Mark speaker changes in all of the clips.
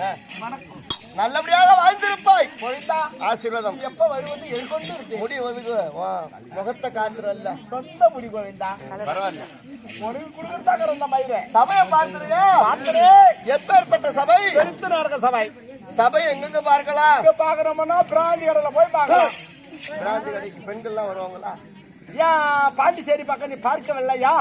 Speaker 1: ஆ. நல்லபடியாக வாழ்ந்திருப்பாய். ஆசீர்வாதம்.
Speaker 2: எப்ப வருவது எதிர்கொண்டு இருக்கு.
Speaker 1: முடி ஒதுக்கு முகத்தை காட்டுறல்ல.
Speaker 2: சொந்த முடி கோவிந்தா
Speaker 1: பரவாயில்ல.
Speaker 2: ஒரு இருந்த
Speaker 1: சபையை பார்த்துறியா
Speaker 2: பார்க்கிறே.
Speaker 1: எப்பேற்பட்ட சபை?
Speaker 2: பெருத்து நடக்க சபை.
Speaker 1: சபை எங்கெங்க பார்க்கலாம்?
Speaker 2: இங்க பாக்குறோம்னா பிராந்தி போய் பார்க்கலாம்.
Speaker 1: பிராந்தி கடைக்கு பெண்கள்லாம் வருவாங்களா?
Speaker 2: ஏன் பாண்டிச்சேரி பக்கம் நீ பார்க்கவில்லையா?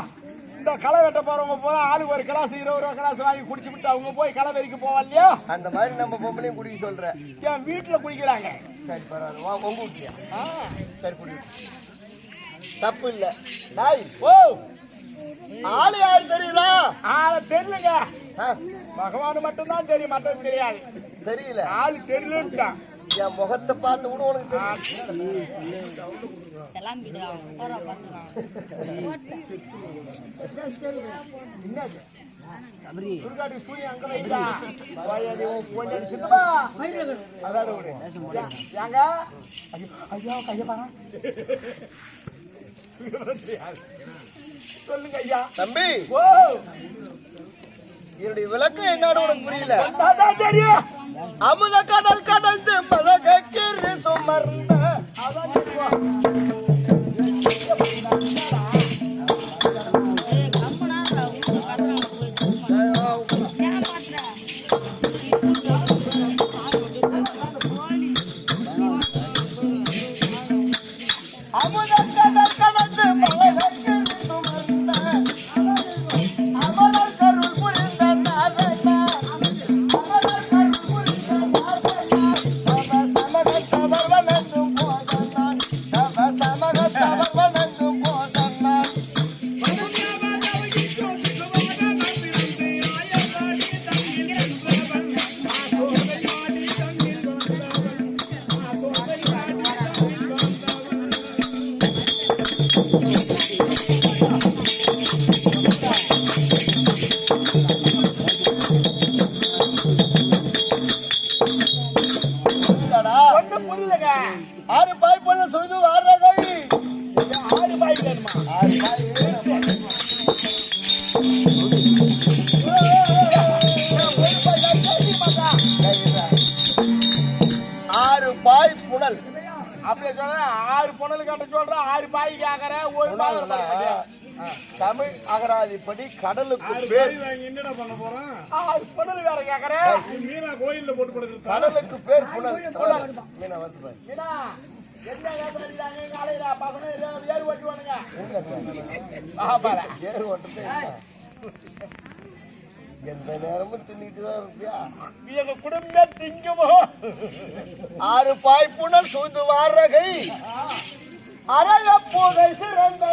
Speaker 2: இந்த களை வெட்ட போறவங்க போல ஆளுக்கு ஒரு கிளாஸ் இருபது ரூபா கிளாஸ் வாங்கி குடிச்சு விட்டு அவங்க போய் களை வெறிக்க போவாங்க
Speaker 1: அந்த மாதிரி நம்ம பொம்பளையும் குடிக்க சொல்ற.
Speaker 2: என் வீட்டுல குடிக்கிறாங்க?
Speaker 1: சரி பரவாயில்ல. வா உங்க வீட்லயா. சரி குடி. தப்பு இல்ல. நாய்.
Speaker 2: ஓ.
Speaker 1: ஆளு யாரு தெரியுதா?
Speaker 2: ஆள தெரியலங்க. பகவான் மட்டும்தான் தெரியும் மற்றது தெரியாது.
Speaker 1: தெரியல.
Speaker 2: ஆளு தெரியலன்ட்டான்.
Speaker 1: என் முகத்தை பார்த்து கூட உனக்கு தெரியும்.
Speaker 3: விடுறான் போறா பாத்துறான்
Speaker 2: பாரா. சொல்லுங்க ஐயா
Speaker 1: தம்பி
Speaker 2: ஓ
Speaker 1: என்னுடைய விளக்கம் என்னன்னு உனக்கு புரியல அமுத கடல் கடந்து
Speaker 2: ஒரு
Speaker 1: தமிழ் அகராதிப்படி கடலுக்கு பேர்.
Speaker 4: பொண்ணு
Speaker 2: வேற கேக்குற.
Speaker 4: மீனா கோயில்ல போட்டு கொடுக்குறது
Speaker 1: கடலுக்கு பேர் புனல். புனல். மீனா வந்து? எந்த நேரமும் தின்னுட்டு தான் இருப்பியா?
Speaker 2: எங்க குடும்பமே திங்குமோ?
Speaker 1: ஆறு பாய் புனல் சூழ்ந்து வாரகை அரைய புகை சிறந்த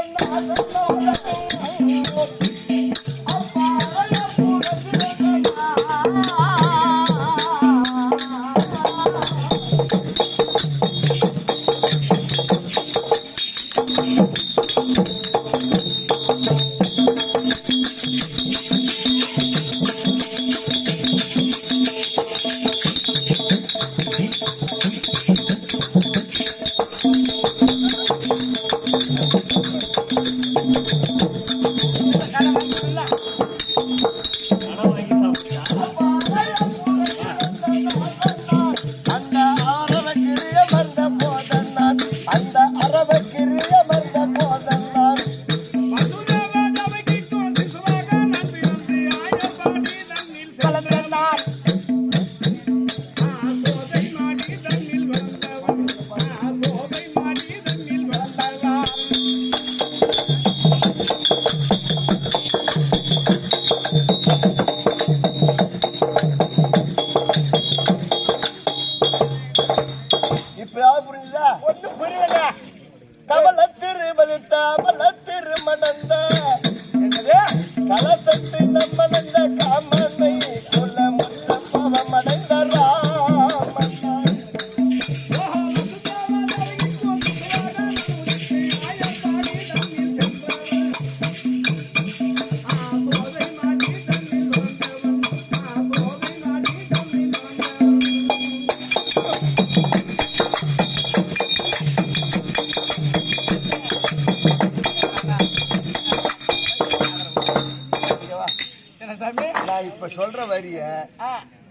Speaker 1: இப்ப சொல்ற வரிய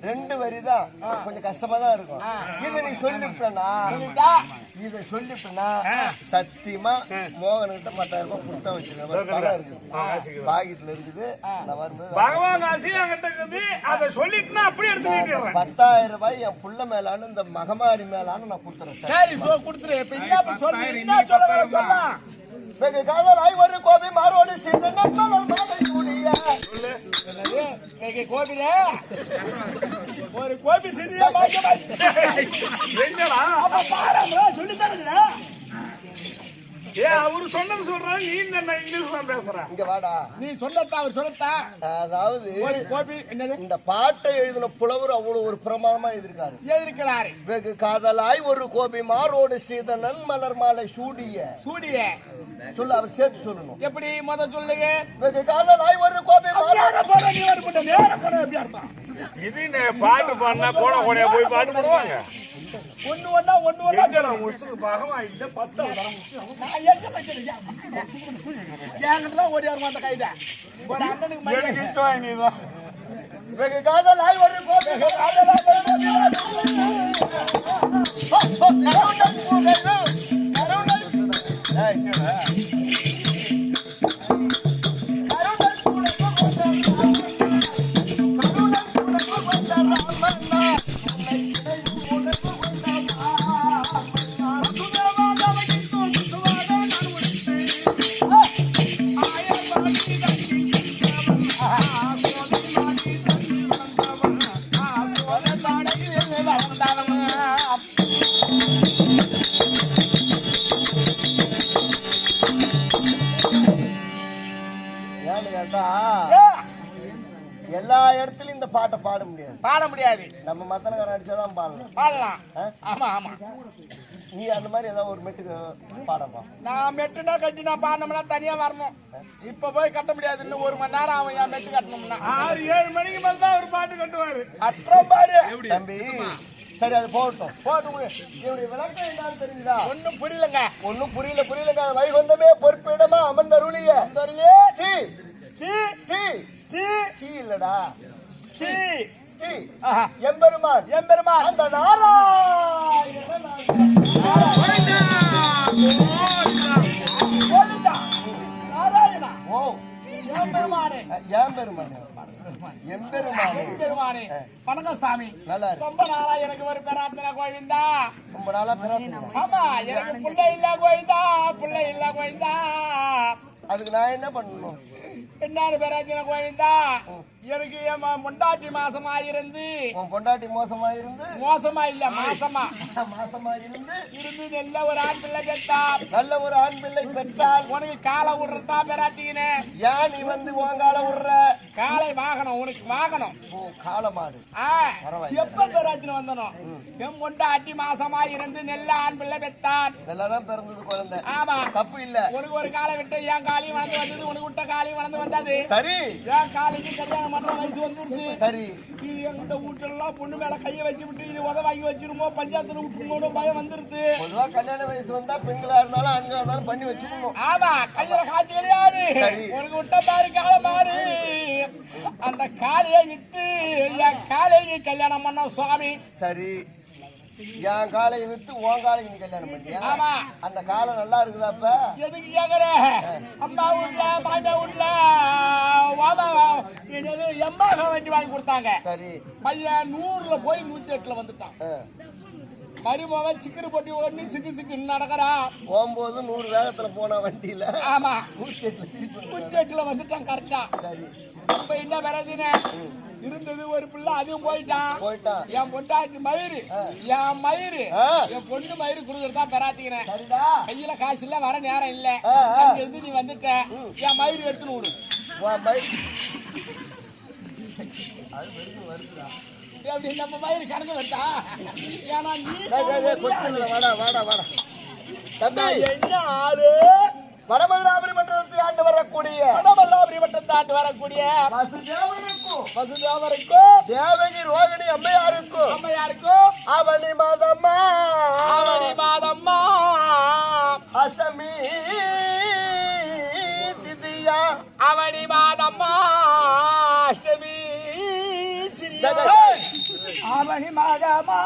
Speaker 1: ரெண்டு வரி தான் கொஞ்சம் கஷ்டமா தான் இருக்கும். இதை நீ சொல்லிவிட்டனா? இதை சொல்லிவிட்டனா? சத்தியமா மோகன்கிட்ட பத்தாயிரம் ரூபாய் கொடுத்தா வச்சிருக்கேன் பணம் இருக்குது. பாக்கெட்ல இருக்குது. நான்
Speaker 4: இருக்குது அதை சொல்லிட்டுனா அப்படியே எடுத்து நீட்டிடுறேன்
Speaker 1: பத்தாயிரம் ரூபாய் என் புள்ள மேலான இந்த மகமாரி மேலான நான் கொடுத்துறேன் சார்.
Speaker 2: சோ கொடுத்துரு. இப்ப என்ன சொல்லு? சொல்ல
Speaker 1: ஒரு கோபி மாரோடு சின்ன
Speaker 2: கோபில ஒரு கோபி சரியா பாக்கியமாய் சொல்லி. தருங்க
Speaker 4: ஏ அவரு சொன்னது சொல்றேன் நீ என்ன இங்கிலீஷ்ல பேசுற.
Speaker 1: இங்க வாடா.
Speaker 2: நீ சொல்லத்தா அவர் சொல்லத்தா
Speaker 1: அதாவது
Speaker 2: ஒரு கோபி என்னது?
Speaker 1: இந்த பாட்டை எழுதின புலவர் அவ்வளவு ஒரு பிரமாதமா எழுதியிருக்காரு.
Speaker 2: எதிர்க்கிறாரு
Speaker 1: வெகு காதலாய் ஒரு கோபி மாரோடு ஸ்ரீதனன் மலர் மாலை சூடிய.
Speaker 2: சூடிய.
Speaker 1: சொல்ல அவர் சேர்த்து சொல்லணும்.
Speaker 2: எப்படி முத சொல்லுங்க?
Speaker 1: வெகு காதலாய் ஒரு கோபி
Speaker 4: இது பாட்டு பாடினா கோட கோடையா போய் பாட்டு பாடுவாங்க?
Speaker 2: ஒண்ணு ஒண்ணா ஒண்ணு ஒண்ணா.
Speaker 4: நான் முடிச்சது பகவான் இந்த பத்து
Speaker 2: நான் எங்க வச்சிருக்கேன் என்கிட்ட ஓடி வர மாட்டேன் கைத ஒரு அண்ணனுக்கு
Speaker 4: இஷ்டம் நீதான்
Speaker 1: வெகு ஒரு கோபி. ஒரு கருணன். ஏய், கருணன் நம்ம மத்தனக்காரன் அடிச்சாதான் பாடலாம்.
Speaker 2: பாடலாம்.
Speaker 1: ஆ?
Speaker 2: ஆமா ஆமா.
Speaker 1: நீ அந்த மாதிரி ஏதாவது ஒரு மெட்டுக்கு பாடப்பா
Speaker 2: நான் மெட்டுனா கட்டினா பாடணும்னா தனியா வரணும். இப்ப போய் கட்ட முடியாது. இன்னும் ஒரு மணி நேரம் ஆகும் என் மெட்டு கட்டணும்னா.
Speaker 4: ஆறு ஏழு மணிக்கு மேல தான் ஒரு பாட்டு கட்டுவாரு.
Speaker 2: அற்றம் பாரு.
Speaker 1: தம்பி சரி அது போகட்டும்.
Speaker 2: விடு.
Speaker 1: இதனுடைய விளக்கம் என்னன்னு தெரியுதா
Speaker 2: ஒண்ணும் புரியலங்க.
Speaker 1: ஒண்ணும் புரியல புரியலங்க. அது வைகுந்தமே பொறுப்பிடமா அமர்ந்தருளிய.
Speaker 2: சரியே.
Speaker 1: ஸ்ரீ
Speaker 2: சி
Speaker 1: ஸ்ரீ
Speaker 2: சி
Speaker 1: ஸ்ரீ இல்லடா.
Speaker 2: சி.
Speaker 1: ஸ்ரீ. எம்பெருமான்.
Speaker 2: எம்பெருமான்.
Speaker 1: அந்த
Speaker 2: கோவிந்தா நாராயணா?
Speaker 1: ஓ.
Speaker 2: எம்பெருமானே.
Speaker 1: எம்பெருமான்.
Speaker 2: எம்பெருமானே. வணக்கம் சாமி
Speaker 1: நல்லா இருக்கு.
Speaker 2: ரொம்ப நாளா எனக்கு ஒரு பிரார்த்தனை கோவிந்தா.
Speaker 1: ரொம்ப நாளா பிரார்த்தனை.
Speaker 2: ஆமா எனக்கு பிள்ளை இல்ல கோவிந்தா பிள்ளை இல்ல கோவிந்தா.
Speaker 1: அதுக்கு நான் என்ன பண்ணணும்?
Speaker 2: என்னாரு பிரார்த்தனை கோவிந்தா? எனக்கு முண்டாட்டி மாசமா இருந்து
Speaker 1: உன் பொண்டாட்டி மோசமா இருந்து
Speaker 2: மோசமா. இல்ல மாசமா
Speaker 1: மாசமா இருந்து
Speaker 2: இருந்து நல்ல ஒரு ஆண் பிள்ளை பெற்றா.
Speaker 1: நல்ல ஒரு ஆண் பிள்ளை பெற்றால்
Speaker 2: உனக்கு காலை விடுறதா பெறாத்தீங்கன்னு
Speaker 1: ஏன் நீ வந்து உங்கால விடுற
Speaker 2: காலை வாகனம் உனக்கு வாகனம்
Speaker 1: ஓ
Speaker 2: ஆ,
Speaker 1: பரவாயில்ல.
Speaker 2: எப்ப பெறாத்தின வந்தனும்? என் முண்டாட்டி மாசமா இருந்து நல்ல ஆண் பிள்ளை பெற்றான்.
Speaker 1: இதெல்லாம் பிறந்தது குழந்தை.
Speaker 2: ஆமா.
Speaker 1: தப்பு இல்ல.
Speaker 2: உனக்கு ஒரு காலை விட்டு என் காலையும் வளர்ந்து வந்தது உனக்கு விட்ட காலையும் வளர்ந்து வந்தது.
Speaker 1: சரி.
Speaker 2: என் காலைக்கு கல்யாணம் வயசு வந்துருது
Speaker 1: சரி.
Speaker 2: இது எங்கிட்ட வீட்டுலாம் பொண்ணு மேல கைய வச்சு விட்டு இது உத வாங்கி வச்சிருமோ? பஞ்சாயத்துல விட்டுருமோ பயம் வந்துருது.
Speaker 1: பொதுவா கல்யாண வயசு வந்தா பெண்களா இருந்தாலும் ஆண்களா இருந்தாலும் பண்ணி வச்சுக்கணும்
Speaker 2: ஆமா கையில காய்ச்சி கிடையாது. உனக்கு விட்ட பாரு காலை மாறு அந்த காலையை வித்து என் கல்யாணம் பண்ண சுவாமி.
Speaker 1: சரி. என் காலையை வித்து உன் காலைக்கு நீ கல்யாணம் பண்ணியா
Speaker 2: ஆமா.
Speaker 1: அந்த காலம் நல்லா இருக்குதாப்ப?
Speaker 2: எதுக்கு கேக்குற? அம்மா வீட்ல மாமியா என்னது எம்மாக வண்டி வாங்கி கொடுத்தாங்க.
Speaker 1: சரி.
Speaker 2: பையன் நூறுல போய் நூத்தி எட்டுல வந்துட்டான். மருமகன் சிக்கரு போட்டி ஓடி சிக்கு சிக்குன்னு நடக்கிறான்.
Speaker 1: போகும்போது நூறு வேகத்துல போன வண்டியில.
Speaker 2: ஆமா.
Speaker 1: நூத்தி எட்டுல திருப்பி.
Speaker 2: நூத்தி எட்டுல வந்துட்டான் கரெக்டா
Speaker 1: சரி.
Speaker 2: இப்ப என்ன பிறகுன்னு இருந்தது ஒரு பிள்ளை அதுவும் போயிட்டான்
Speaker 1: போயிட்டான்
Speaker 2: என் பொண்டாட்டி மயிறு. என் மயிறு. என் பொண்ணு மயிறு குடுக்கறதா பெறாத்திக்கிறேன். கையில காசு இல்ல வர நேரம் இல்ல. அங்க இருந்து நீ வந்துட்ட. என் மயிறு எடுத்துன்னு விடு
Speaker 1: உன் பை- அது வெறும் வருதுடா
Speaker 2: எப்படி நம்ம மயிறு கணக்கு வருதா? ஏன்னா நீ
Speaker 1: வாடா வாடா வாடா. தம்பி.
Speaker 2: என்ன ஆளு?
Speaker 1: வடமதுராபுரி மண்டலத்தில் ஆண்டு வரக்கூடிய.
Speaker 2: வடமல்லாபுரி வட்டம் தாண்டு வரக்கூடிய
Speaker 1: வசுதேவனுக்கும்
Speaker 2: வசுதாவருக்கும்
Speaker 1: தேவகி ரோகிணி அம்மையாருக்கும்
Speaker 2: அம்மையாருக்கும்
Speaker 1: அவனி மாதம்மா.
Speaker 2: ஆவணி மாதம்மா.
Speaker 1: அசமி திதியா.
Speaker 2: அவனி மாதம்மா. அஷ்டமி
Speaker 5: ஆவணி மாதமா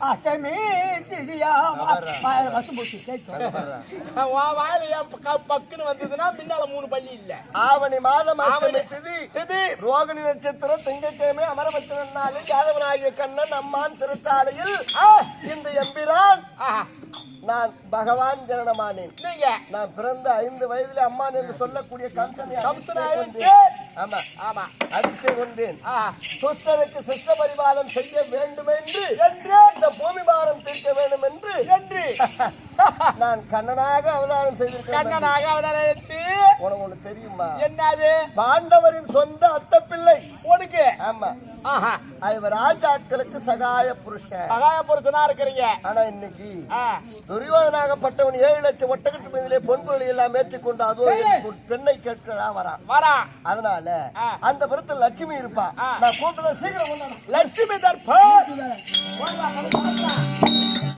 Speaker 5: அஷ்டமி திதியா.
Speaker 2: வாயில என் பக்க- பக்குன்னு வந்ததுன்னா முன்னால மூணு பள்ளி இல்ல.
Speaker 1: ஆவணி மாதம்
Speaker 2: ஆவணி.
Speaker 1: திதி.
Speaker 2: திதி.
Speaker 1: ரோகிணி நட்சத்திரம் திங்கட்கிழமை அமரபத்திரன் நாளில் யாதவனாகிய கண்ணன் அம்மான் சிறுச்சாலையில்
Speaker 2: ஆ,
Speaker 1: இந்த எம்பிரான். நான் பகவான் ஜனனமானேன். நான் பிறந்த ஐந்து வயதிலே அம்மான் என்று சொல்லக்கூடிய கம்சனை. ஆமா.
Speaker 2: ஆமா.
Speaker 1: அடித்தே கொண்டேன். துஷ்டருக்கு சிஷ்ட பரிபாலம் செய்ய வேண்டும் என்று
Speaker 2: என்று.
Speaker 1: இந்த பூமி பாரம் தீர்க்க வேண்டும் என்று நான் கண்ணனாக அவதாரம் செய்திருக்கிறேன்.
Speaker 2: கண்ணனாக அவதரித்து
Speaker 1: உனக்கு ஒண்ணு தெரியுமா?
Speaker 2: என்னது?
Speaker 1: பாண்டவரின் சொந்த அத்தை பிள்ளை
Speaker 2: உனக்கு?
Speaker 1: ஆமா.
Speaker 2: ஆஹா.
Speaker 1: இவர் ராஜாக்களுக்கு சகாய புருஷன்.
Speaker 2: சகாய புருஷனா இருக்கிறீங்க?
Speaker 1: ஆனா இன்னைக்கு
Speaker 2: ஆ,
Speaker 1: துரியோதனாகப்பட்டவன் ஏழு லட்சம் ஒட்டகத்து மீதிலே பொன்பொருளை எல்லாம் ஏற்றிக்கொண்டு அதோ எனக்கு ஒரு பெண்ணை கேட்கிறா வரான்.
Speaker 2: வரா.
Speaker 1: அதனால. அந்த புறத்துல லட்சுமி இருப்பா. நான் கூட்டுல சீக்கிரம்
Speaker 2: லட்சுமி தர்பா